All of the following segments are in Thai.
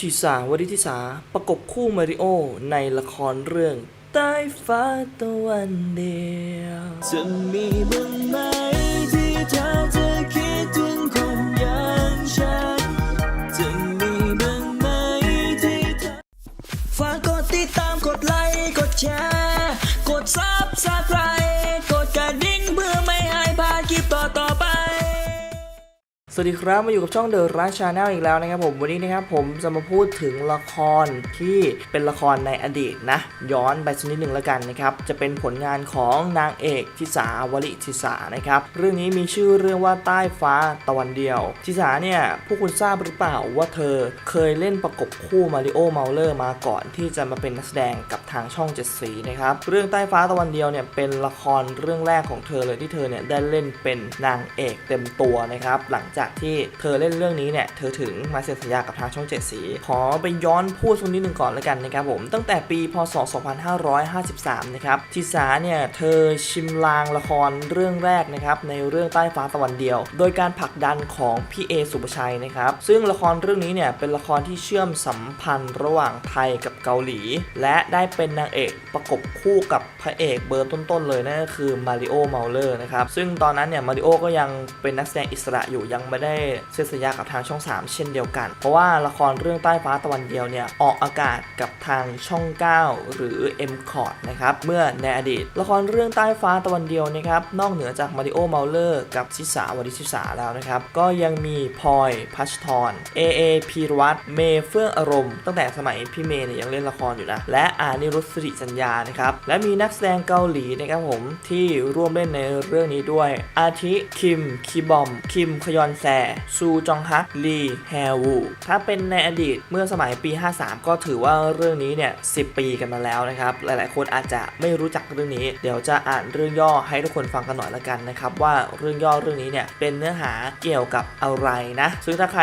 ทิสาวริทิสาประกบคู่มาริโอในละครเรื่องใต้ฟ้าตะวันเดียวจะมีบ้างไหมที่เธอจะคิดถึงคนอย่างฉันจะมีบ้างไหมที่เธอฝากกดติดตามกดไลค์กดแชร์ วัสดีครับมาอยู่กับช่อง The Rush Channel อีกแล้วนะครับผมวันนี้นะครับผมจะมาพูดถึงละครที่เป็นละครในอดีตนะ ย้อนไปสักนิดหนึ่งแล้วกันนะครับจะเป็นผลงานของนางเอกทิสาวลิทิสานะครับเรื่องนี้มีชื่อเรื่องว่าใต้ฟ้าตะวันเดียวทิสาเนี่ยพวกคุณทราบหรือเปล่าว่าเธอเคยเล่นประกบคู่มาริโอเมาเลอร์มาก่อนที่จะมาเป็นนักแสดงกับทางช่องเจ็ดสีนะครับเรื่องใต้ฟ้าตะวันเดียวเนี่ยเป็นละครเรื่องแรกของเธอเลยที่เธอเนี่ยได้เล่นเป็นนางเอกเต็มตัวนะครับหลังจากที่เธอเล่นเรื่องนี้เนี่ยเธอถึงมาเซ็นสัญญากับทางช่องเจ็ดสี ขอไปย้อนพูดสักนิดหนึ่งก่อนแล้วกันนะครับผม ตั้งแต่ปีพศ 2553 นะครับทิสาเนี่ยเธอชิมลางละครเรื่องแรกนะครับในเรื่องใต้ฟ้าตะวันเดียว โดยการผลักดันของพี่เอสุปชัยนะครับซึ่งละครเรื่องนี้เนี่ยเป็นละครที่เชื่อมสัมพันธ์ระหว่างไทยกับเกาหลี และได้เป็นนางเอกประกบคู่กับพระเอกเบอร์ต้นๆเลยนั่นก็คือมาริโอเมาเลอร์นะครับซึ่งตอนนั้นเนี่ยมาริโอก็ยังเป็นนักแสดงอิสระอยู่ยังไม่ได้เซ็นสัญญากับทางช่อง 3 เช่นเดียวกัน เพราะว่าละครเรื่องใต้ฟ้าตะวันเดียวเนี่ยออกอากาศกับทางช่อง 9 หรือ m c o t นะครับเมื่อในอดีต ละครเรื่องใต้ฟ้าตะวันเดียวนะครับนอกเหนือจากมาริโอเมาเลอร์กับชิสาวริชิสาแล้วนะครับก็ยังมีพลอยพัชทรเอเอพีรวัตเมเฟื่องอารมณ์ ตั้งแต่สมัยพี่เมย์เนี่ยยังเล่นละครอยู่นะและอานิรุตสิริสัญญานะครับและมีนักแสดงเกาหลีนะครับผมที่ร่วมเล่นในเรื่องนี้ด้วย อาทิคิมคีบอม คิมขยอนแซ ซูจองฮัก ลี แฮวู ถ้าเป็นในอดีตเมื่อสมัยปี 53 ก็ถือว่าเรื่องนี้เนี่ย10ปีกันมาแล้วนะครับ หลายๆ คนอาจจะไม่รู้จักเรื่องนี้ เดี๋ยวจะอ่านเรื่องย่อให้ทุกคนฟังกันหน่อยละกันนะครับว่าเรื่องย่อเรื่องนี้เนี่ยเป็นเนื้อหาเกี่ยวกับอะไรนะ ซึ่งถ้าใคร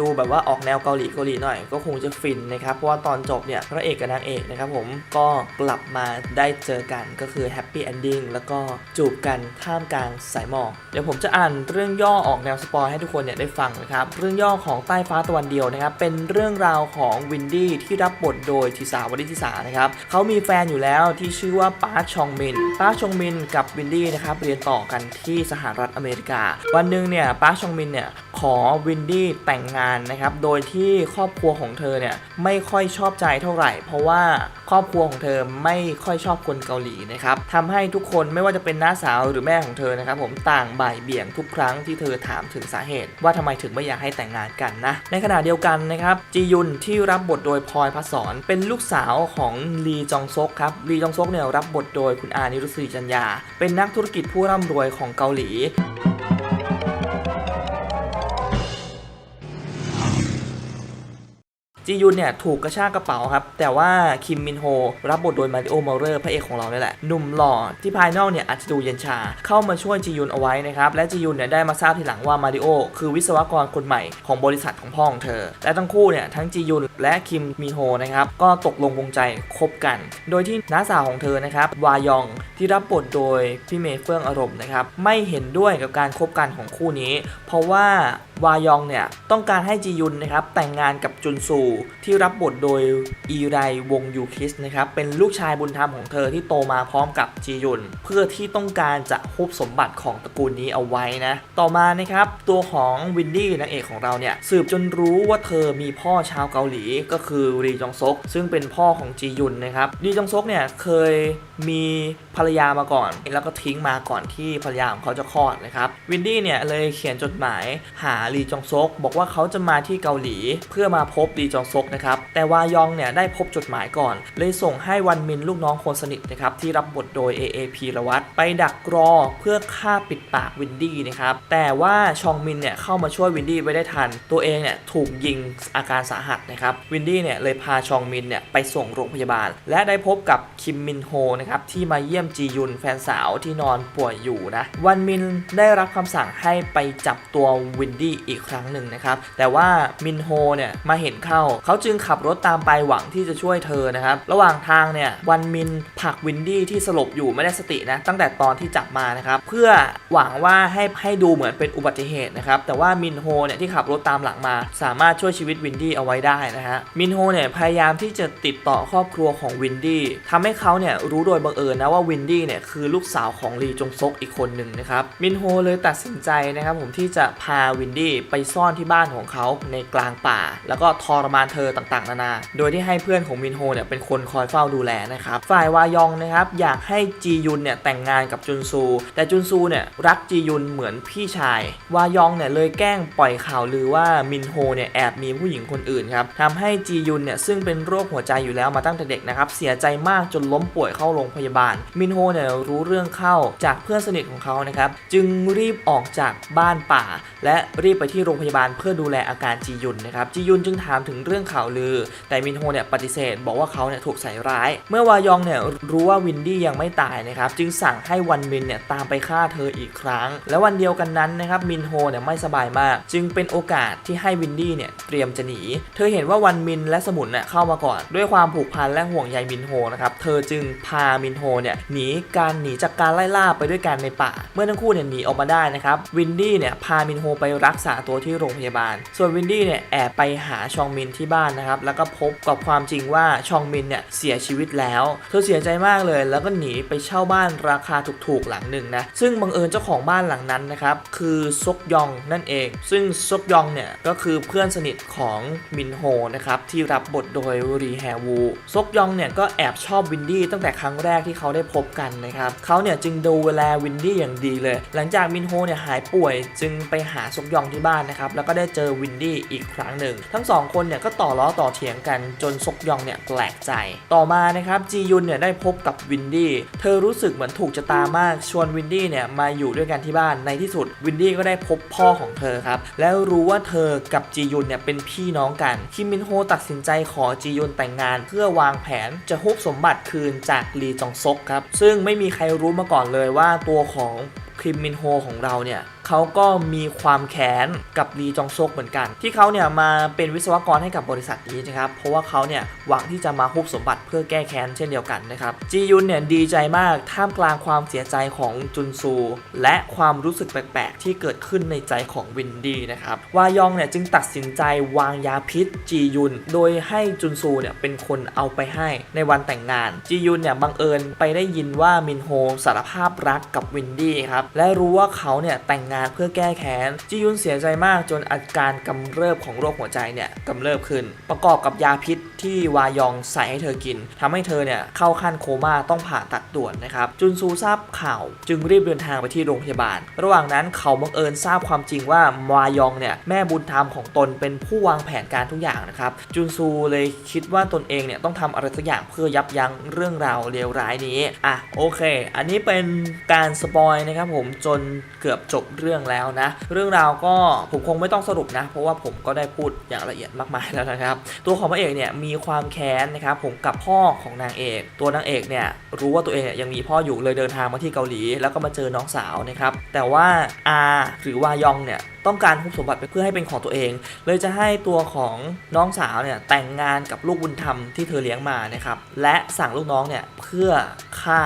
ดูแบบว่าออกแนวเกาหลีเกาหลีหน่อยก็คงจะฟินนะครับ เพราะว่าตอนจบเนี่ยพระเอกกับนางเอกนะครับผมก็กลับมาได้เจอกันก็คือแฮปปี้เอนดิ้งแล้วก็จูบกันท่ามกลางสายหมอก เดี๋ยวผมจะอ่านเรื่องย่อออกแนวสปอยให้ทุกคนเนี่ยได้ฟังนะครับ เรื่องย่อของใต้ฟ้าตะวันเดียวนะครับ เป็นเรื่องราวของวินดี้ที่รับบทโดยทิสาวริทิสานะครับเขามีแฟนอยู่แล้วที่ชื่อว่าปาร์คชองมินปาร์คชองมินกับวินดี้นะครับเรียนต่อกันที่สหรัฐอเมริกา วันหนึ่งเนี่ยปาร์คชองมินเนี่ยขอวินดี้แต่งงานนะครับโดยที่ครอบครัวของเธอเนี่ยไม่ค่อยชอบใจเท่าไหร่ เพราะว่า ครอบครัวของเธอไม่ค่อยชอบคนเกาหลีนะครับทำให้ทุกคนไม่ว่าจะเป็นน้าสาวหรือแม่ของเธอนะครับผมต่างบ่ายเบี่ยงทุกครั้งที่เธอถามถึงสาเหตุ ว่าทำไมถึงไม่อยากให้แต่งงานกันนะ ในขณะเดียวกันนะครับจียุนที่รับบทโดยพลอยพัสสอนเป็นลูกสาวของลีจองซกครับลีจองซกเนี่ยรับบทโดยคุณอานิรุตศรีจันยา เป็นนักธุรกิจผู้ร่ำรวยของเกาหลี จียุนเนี่ยถูกกระชากกระเป๋าครับ แต่ว่าคิมมินโฮรับบทโดยมาริโอเมาเลอร์พระเอกของเราเนี่ยแหละหนุ่มหล่อที่ภายนอกเนี่ยอาจจะดูเย็นชา เข้ามาช่วยจียุนเอาไว้นะครับ และจียุนเนี่ยได้มาทราบทีหลังว่ามาริโอคือวิศวกรคนใหม่ของบริษัทของพ่อของเธอ และทั้งคู่เนี่ยทั้งจียุนและคิมมินโฮนะครับก็ตกลงปรงใจคบกัน โดยที่น้าสาวของเธอนะครับวายองที่รับบทโดยพี่เมย์เฟื่องอารมณ์นะครับไม่เห็นด้วยกับการคบกันของคู่นี้ เพราะว่า วายองเนี่ยต้องการให้จียุนนะครับแต่งงานกับจุนซูที่รับบทโดยอีไรวงยูคิสนะครับเป็นลูกชายบุญธรรมของเธอที่โตมาพร้อมกับจียุน เพื่อที่ต้องการจะฮุบสมบัติของตระกูลนี้เอาไว้นะ ต่อมานะครับตัวของวินดี้นางเอกของเราเนี่ยสืบจนรู้ว่าเธอมีพ่อชาวเกาหลีก็คือรีจองซกซึ่งเป็นพ่อของจียุนนะครับรีจองซกเนี่ยเคย มีภรรยามาก่อน แล้วก็ทิ้งมาก่อนที่ภรรยาของเขาจะคลอดนะครับ วินดี้เนี่ยเลยเขียนจดหมายหาลีจองซกบอกว่าเขาจะมาที่เกาหลี เพื่อมาพบลีจองซกนะครับ แต่วายองเนี่ยได้พบจดหมายก่อน เลยส่งให้วันมินลูกน้องคนสนิทนะครับที่รับบทโดย AAP ระวัตไปดักรอเพื่อฆ่าปิดปากวินดี้นะครับ แต่ว่าชองมินเนี่ยเข้ามาช่วยวินดี้ไว้ได้ทัน ตัวเองเนี่ยถูกยิงอาการสาหัสนะครับ วินดี้เนี่ยเลยพาชองมินเนี่ยไปส่งโรงพยาบาล และได้พบกับคิมมินโฮนะครับนะครับที่มาเยี่ยมจียุนแฟนสาวที่นอนป่วยอยู่นะวันมินได้รับคำสั่งให้ไปจับตัววินดี้อีกครั้งหนึ่งนะครับแต่ว่ามินโฮเนี่ยมาเห็นเข้า เขาจึงขับรถตามไปหวังที่จะช่วยเธอนะครับระหว่างทางเนี่ยวันมินผลักวินดี้ที่สลบอยู่ไม่ได้สตินะตั้งแต่ตอนที่จับมานะครับเพื่อหวังว่าให้ให้ดูเหมือนเป็นอุบัติเหตุนะครับแต่ว่ามินโฮเนี่ยที่ขับรถตามหลังมา สามารถช่วยชีวิตวินดี้เอาไว้ได้นะฮะมินโฮเนี่ยพยายามที่จะติดต่อครอบครัวของวินดี้ทำให้เขาเนี่ยรู้โดยยบังเอิญนะว่าวินดี้เนี่ยคือลูกสาวของลีจงซกอีกคนหนึ่งนะครับมินโฮเลยตัดสินใจนะครับผมที่จะพาวินดี้ไปซ่อนที่บ้านของเขาในกลางป่า แล้วก็ทรมานเธอต่างๆ นานา โดยที่ให้เพื่อนของมินโฮเนี่ยเป็นคนคอยเฝ้าดูแลนะครับฝ่ายวายองนะครับอยากให้จียุนเนี่ยแต่งงานกับจุนซู แต่จุนซูเนี่ยรักจียุนเหมือนพี่ชาย วายองเนี่ยเลยแกล้งปล่อยข่าวลือว่ามินโฮเนี่ยแอบมีผู้หญิงคนอื่นครับทำให้จียุนเนี่ยซึ่งเป็นโรคหัวใจอยู่แล้วมาตั้งแต่เด็กนะครับเสียใจมากจนล้มป่วยเข้าโรงพยาบาล มินโฮเนี่ยรู้เรื่องเข้าจากเพื่อนสนิทของเขานะครับ จึงรีบออกจากบ้านป่า และรีบไปที่โรงพยาบาลเพื่อดูแลอาการจียุนนะครับ จียุนจึงถามถึงเรื่องข่าวลือ แต่มินโฮเนี่ยปฏิเสธ บอกว่าเขาเนี่ยถูกใส่ร้าย เมื่อวายองเนี่ยรู้ว่าวินดี้ยังไม่ตายนะครับ จึงสั่งให้วันมินเนี่ยตามไปฆ่าเธออีกครั้ง และวันเดียวกันนั้นนะครับมินโฮเนี่ยไม่สบายมาก จึงเป็นโอกาสที่ให้วินดี้เนี่ยเตรียมจะหนี เธอเห็นว่าวันมินและสมุนเนี่ยเข้ามาก่อน ด้วยความผูกพันและห่วงใยมินโฮนะครับ เธอจึงพามินโฮเนี่ยหนีการหนีจากการไล่ล่าไปด้วยกันในป่า เมื่อทั้งคู่เนี่ยหนีออกมาได้นะครับวินดี้เนี่ยพามินโฮไปรักษาตัวที่โรงพยาบาล ส่วนวินดี้เนี่ยแอบไปหาชองมินที่บ้านนะครับแล้วก็พบกับความจริงว่าชองมินเนี่ยเสียชีวิตแล้วเธอเสียใจมากเลย แล้วก็หนีไปเช่าบ้านราคาถูกๆหลังหนึ่งนะซึ่งบังเอิญเจ้าของบ้านหลังนั้นนะครับคือซกยองนั่นเอง ซึ่งซกยองเนี่ยก็คือเพื่อนสนิทของมินโฮนะครับที่รับบทโดยรีแฮวูซกยองเนี่ยก็แอบชอบวินดี้ตั้งแต่ครั้งแรกที่เขาได้พบกันนะครับเขาเนี่ยจึงดูแลวินดี้อย่างดีเลย หลังจากมินโฮเนี่ยหายป่วยจึงไปหาซกยองที่บ้านนะครับแล้วก็ได้เจอวินดี้อีกครั้งหนึ่ง ทั้งสองคนเนี่ยก็ต่อล้อต่อเถียงกันจนซกยองเนี่ยแปลกใจ ต่อมานะครับจียุนเนี่ยได้พบกับวินดี้เธอรู้สึกเหมือนถูกชะตามากชวนวินดี้เนี่ยมาอยู่ด้วยกันที่บ้านในที่สุดวินดี้ก็ได้พบพ่อของเธอครับแล้วรู้ว่าเธอกับจียุนเนี่ยเป็นพี่น้องกันคิมมินโฮตัดสินใจขอจียุนแต่งงาน เพื่อวางแผนจะฮุบสมบัติคืนจากลีจองซกครับ ซึ่งไม่มีใครรู้มาก่อนเลยว่าตัวของคิมมินโฮของเราเนี่ย เขาก็มีความแค้นกับลีจองซกเหมือนกัน ที่เขาเนี่ยมาเป็นวิศวกรให้กับบริษัทนี้นะครับ เพราะว่าเขาเนี่ยหวังที่จะมาฮุบสมบัติเพื่อแก้แค้นเช่นเดียวกันนะครับ จียุนเนี่ยดีใจมากท่ามกลางความเสียใจของจุนซู และความรู้สึกแปลกๆ ที่เกิดขึ้นในใจของวินดี้นะครับ วายองเนี่ยจึงตัดสินใจวางยาพิษจียุน โดยให้จุนซูเนี่ยเป็นคนเอาไปให้ในวันแต่งงาน จียุนเนี่ยบังเอิญไปได้ยินว่ามินโฮสารภาพรักกับวินดี้ครับ และรู้ว่าเขาเนี่ยแต่งงานเพื่อแก้แค้นจียุนเสียใจมากจนอาการกำเริบของโรคหัวใจเนี่ยกำเริบขึ้น ประกอบกับยาพิษที่วายองใส่ให้เธอกินทำให้เธอเนี่ยเข้าขั้นโคม่าต้องผ่าตัดด่วนนะครับจุนซูทราบข่าวจึงรีบเดินทางไปที่โรงพยาบาล ระหว่างนั้นเขาบังเอิญทราบความจริงว่าวายองเนี่ยแม่บุญธรรมของตนเป็นผู้วางแผนการทุกอย่างนะครับจุนซูเลยคิดว่าตนเองเนี่ยต้องทำอะไรสักอย่างเพื่อยับยั้งเรื่องราวเลวร้ายนี้อะโอเค อันนี้เป็นการสปอยนะครับผมจนเกือบจบเรื่องแล้วนะ เรื่องราวก็ผมคงไม่ต้องสรุปนะ เพราะว่าผมก็ได้พูดอย่างละเอียดมากมายแล้วนะครับ ตัวของพระเอกเนี่ยมีความแค้นนะครับผมกับพ่อของนางเอก ตัวนางเอกเนี่ยรู้ว่าตัวเองเนี่ยยังมีพ่ออยู่เลยเดินทางมาที่เกาหลี แล้วก็มาเจอน้องสาวนะครับแต่ว่าอาหรือวายองเนี่ยต้องการคุบสมบัติเพื่อให้เป็นของตัวเอง เลยจะให้ตัวของน้องสาวเนี่ยแต่งงานกับลูกบุญธรรมที่เธอเลี้ยงมานะครับและสั่งลูกน้องเนี่ยเพื่อฆ่า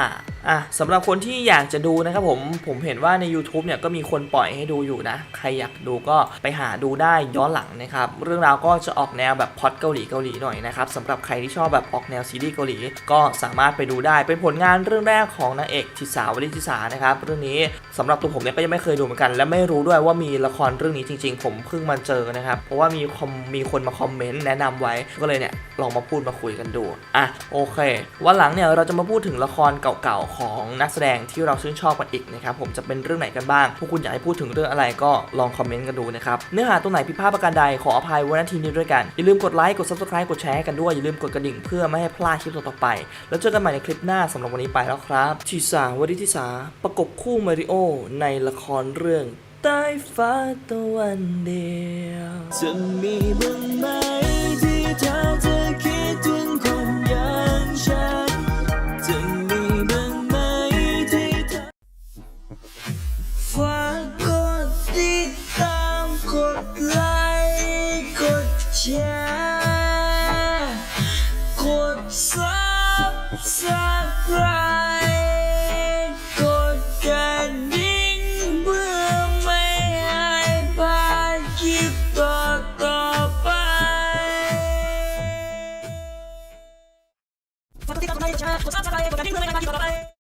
อะสำหรับคนที่อยากจะดูนะครับผมผมเห็นว่าใน YouTube เนี่ยก็มีคนปล่อยให้ดูอยู่นะ ใครอยากดูก็ไปหาดูได้ย้อนหลังนะครับ เรื่องราวก็จะออกแนวแบบพอดเกาหลีเกาหลีหน่อยนะครับสำหรับใครที่ชอบแบบออกแนวซีรีส์เกาหลีก็สามารถไปดูได้เป็นผลงานเรื่องแรกของนางเอกทิสาวริทิสานะครับเรื่องนี้สำหรับตัวผมเนี่ยก็ยังไม่เคยดูเหมือนกัน และไม่รู้ด้วยว่ามีละครเรื่องนี้จริง ๆ ผมเพิ่งมาเจอนะครับเพราะว่ามีคอมมีคนมาคอมเมนต์แนะนำไว้ก็เลยเนี่ยลองมาพูดมาคุยกันดูอะโอเค วันหลังเนี่ยเราจะมาพูดถึงละครเก่าๆของนักแสดงที่เราชื่นชอบกันอีกนะครับผมจะเป็นเรื่องไหนกันบ้าง พวกคุณอยากให้พูดถึงเรื่องอะไรก็ลองคอมเมนต์กันดูนะครับ เนื้อหาตรงไหนผิดพลาดประการใดขออภัยไว้ณทีนี้ด้วยกัน อย่าลืมกดไลค์ กด subscribe กดแชร์กันด้วย อย่าลืมกดกระดิ่งเพื่อไม่ให้พลาดคลิปต่อไป แล้วเจอกันใหม่ในคลิปหน้าสำหรับวันนี้ไปแล้วครับทิสาวริทิสาประกบคู่มาริโอในละครเรื่องใต้ฟ้าตะวันเดียวจะมีบ้างไหม so, so.